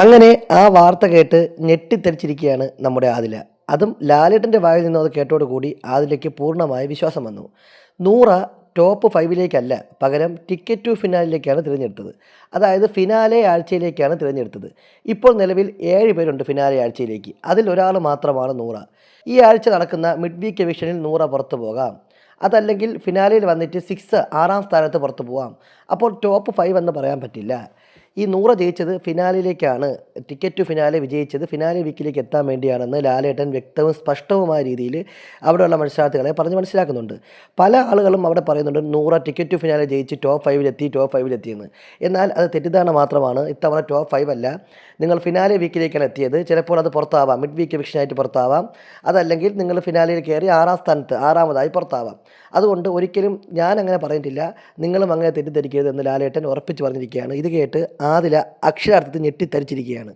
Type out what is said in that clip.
അങ്ങനെ ആ വാർത്ത കേട്ട് ഞെട്ടിത്തെറിച്ചിരിക്കുകയാണ് നമ്മുടെ ആദില. അതും ലാലേട്ടന്റെ വായിൽ നിന്നും അത് കേട്ടോടുകൂടി ആദിലയ്ക്ക് പൂർണമായ വിശ്വാസം വന്നു. നൂറ ടോപ്പ് ഫൈവിലേക്കല്ല പകരം ടിക്കറ്റ് ടു ഫിനാലിലേക്കാണ് തിരഞ്ഞെടുത്തത്. അതായത് ഫിനാലെ ആഴ്ചയിലേക്കാണ് തിരഞ്ഞെടുത്തത്. ഇപ്പോൾ നിലവിൽ ഏഴ് പേരുണ്ട് ഫിനാലെ ആഴ്ചയിലേക്ക്. അതിൽ ഒരാൾ മാത്രമാണ് നൂറ. ഈ ആഴ്ച നടക്കുന്ന മിഡ് വീക്ക് എവിഷനിൽ നൂറ പുറത്തു പോകാം. അതല്ലെങ്കിൽ ഫിനാലയിൽ വന്നിട്ട് സിക്സ് ആറാം സ്ഥാനത്ത് പുറത്തു പോകാം അപ്പോൾ ടോപ്പ് ഫൈവ് എന്ന് പറയാൻ പറ്റില്ല. ഈ നൂറ ജയിച്ചത് ഫിനാലിലേക്കാണ്. ടിക്കറ്റ് ടു ഫിനാലെ വിജയിച്ചത്. ഫിനാലെ വീക്കിലേക്ക് എത്താൻ വേണ്ടിയാണെന്ന് ലാലേട്ടൻ വ്യക്തവും സ്പഷ്ടവുമായ രീതിയിൽ അവിടെയുള്ള മത്സരാർത്ഥികളെ പറഞ്ഞ് മനസ്സിലാക്കുന്നുണ്ട്. പല ആളുകളും അവിടെ പറയുന്നുണ്ട് നൂറ ടിക്കറ്റ് ടു ഫിനാലെ ജയിച്ച് ടോപ്പ് ഫൈവിലെത്തി ടോപ്പ് ഫൈവിലെത്തിയെന്ന് എന്നാൽ അത് തെറ്റിദ്ധാരണ മാത്രമാണ്. ഇത്തവണ ടോപ്പ് ഫൈവ് അല്ല. നിങ്ങൾ ഫിനാലെ വീക്കിലേക്കാണ് എത്തിയത്. ചിലപ്പോൾ അത് പുറത്താവാം. Mid week വിഷനായിട്ട് പുറത്താവാം. അതല്ലെങ്കിൽ നിങ്ങൾ ഫിനാലയിൽ കയറി ആറാം സ്ഥാനത്ത് ആറാമതായി പുറത്താവാം. അതുകൊണ്ട് ഒരിക്കലും ഞാൻ അങ്ങനെ പറഞ്ഞിട്ടില്ല. നിങ്ങളും അങ്ങനെ തെറ്റിദ്ധരിക്കരുത് എന്ന് ലാലേട്ടൻ ഉറപ്പിച്ച് പറഞ്ഞിരിക്കുകയാണ്. ഇത് കേട്ട് ആദില അക്ഷരാർത്ഥത്തിൽ ഞെട്ടിത്തരിച്ചിരിക്കുകയാണ്.